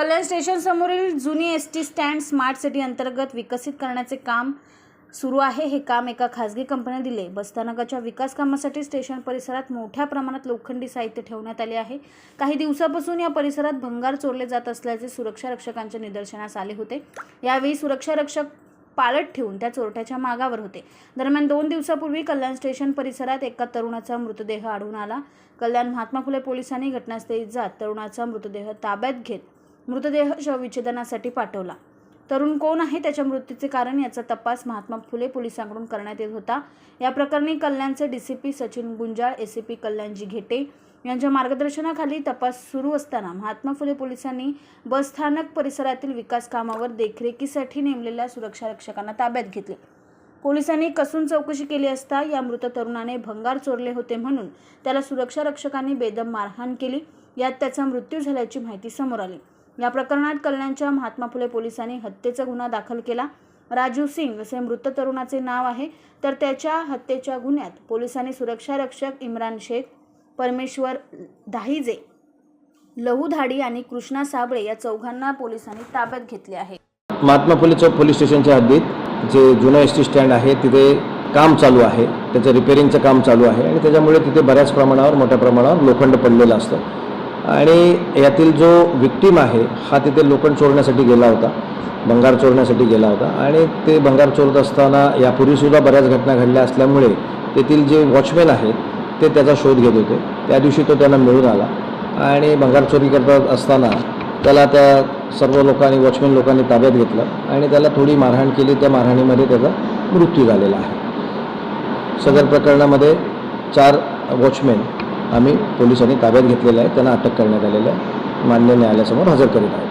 कल्याण स्टेशनसमोरील जुनी S T stand smart city अंतर्गत विकसित करण्याचे काम सुरू आहे. हे काम एका खासगी कंपनीने दिले. बसस्थानकाच्या विकास कामासाठी स्टेशन परिसरात मोठ्या प्रमाणात लोखंडी साहित्य ठेवण्यात आले आहे. काही दिवसापासून या परिसरात भंगार चोरले जात असल्याचे सुरक्षा रक्षकांच्या निदर्शनास आले होते. यावेळी सुरक्षा रक्षक पालट ठेवून त्या चोरट्याच्या मागावर होते. दरम्यान दोन दिवसापूर्वी कल्याण स्टेशन परिसरात एका तरुणाचा मृतदेह आढळून आला. कल्याण महात्मा फुले पोलिसांनी घटनास्थळी जात तरुणाचा मृतदेह ताब्यात घेत मृतदेह शवविच्छेदनासाठी पाठवला. तरुण कोण आहे? त्याच्या मृत्यूचे कारण याचा तपास महात्मा फुले पोलिसांकडून करण्यात येत होता. या प्रकरणी कल्याणचे डीसीपी सचिन गुंजाळ एसीपी कल्याणजी घेटे यांच्या मार्गदर्शनाखाली तपास सुरू असताना महात्मा फुले पोलिसांनी बसस्थानक परिसरातील विकास कामावर देखरेखीसाठी नेमलेल्या सुरक्षा रक्षकांना ताब्यात घेतले. पोलिसांनी कसून चौकशी केली असता या मृत तरुणाने भंगार चोरले होते म्हणून त्याला सुरक्षा रक्षकांनी बेदम मारहाण केली. यात त्याचा मृत्यू झाल्याची माहिती समोर आली. या प्रकरणात कल्याणच्या महात्मा फुले पोलिसांनी हत्येचा गुन्हा दाखल केला. राजू सिंग असे मृत तरुणाचे नाव आहे. तर त्याच्या हत्येच्या गुन्ह्यात पोलिसांनी सुरक्षा रक्षक इम्रान शेख परमेश्वर दाहिजे लहू धाडी आणि कृष्णा साबळे या चौघांना पोलिसांनी ताब्यात घेतले आहे. महात्मा फुले चौक पोलीस स्टेशनच्या हद्दीत जे जुनं एस टी स्टँड आहे तिथे काम चालू आहे. त्याचं रिपेरिंगचं काम चालू आहे. आणि त्याच्यामुळे तिथे बऱ्याच प्रमाणावर मोठ्या प्रमाणावर लोखंड पडलेलं असतं. आणि यातील जो विक्टीम आहे हा तिथे लोखंड चोरण्यासाठी गेला होता भंगार चोरण्यासाठी गेला होता. आणि ते भंगार चोरत असताना यापूर्वीसुद्धा बऱ्याच घटना घडल्या असल्यामुळे तेथील जे वॉचमॅन आहेत ते त्याचा शोध घेत होते. त्या दिवशी तो त्यांना मिळून आला. आणि भंगार चोरी करत असताना त्याला त्या सर्व लोकांनी वॉचमॅन लोकांनी ताब्यात घेतलं आणि त्याला थोडी मारहाण केली. त्या मारहाणीमध्ये त्याचा मृत्यू झालेला आहे. सदर प्रकरणामध्ये चार वॉचमॅन आम्ही पोलिसांनी ताब्यात घेतलेलं आहे. त्यांना अटक करण्यात आलेलं आहे. मान्य न्यायालयासमोर हजर करीत आहोत.